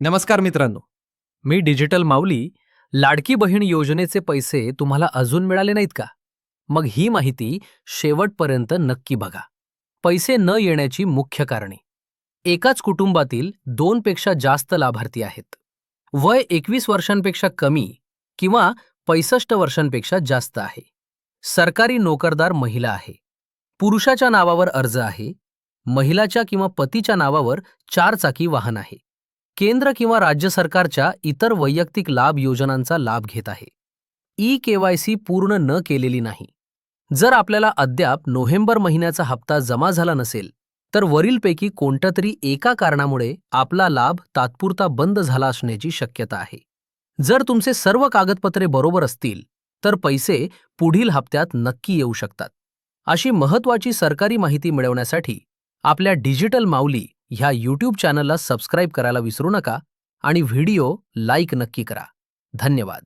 नमस्कार मित्रांनो. मी डिजिटल माऊली लाडकी बहीण योजनेचे पैसे तुम्हाला अजून मिळाले नाहीत का? मग ही माहिती शेवटपर्यंत नक्की बघा. पैसे न येण्याची मुख्य कारणे. एकाच कुटुंबातील दोनपेक्षा जास्त लाभार्थी आहेत. वय एकवीस वर्षांपेक्षा कमी किंवा पैसष्ट वर्षांपेक्षा जास्त आहे. सरकारी नोकरदार महिला आहे. पुरुषाच्या नावावर अर्ज आहे. महिलाच्या किंवा पतीच्या नावावर चारचाकी वाहन आहे. केंद्र किंवा राज्य सरकारच्या इतर वैयक्तिक लाभ योजनांचा लाभ घेत आहे. ई केवायसी पूर्ण न केलेली नाही. जर आपल्याला अद्याप नोव्हेंबर महिन्याचा हप्ता जमा झाला नसेल तर वरीलपैकी कोणत्या तरी एका कारणामुळे आपला लाभ तात्पुरता बंद झाला असण्याची शक्यता आहे. जर तुमचे सर्व कागदपत्रे बरोबर असतील तर पैसे पुढील हप्त्यात नक्की येऊ शकतात. अशी महत्त्वाची सरकारी माहिती मिळवण्यासाठी आपल्या डिजिटल माऊली ह्या यूट्यूब चॅनलला सबस्क्राईब करायला विसरू नका आणि व्हिडिओ लाईक नक्की करा. धन्यवाद.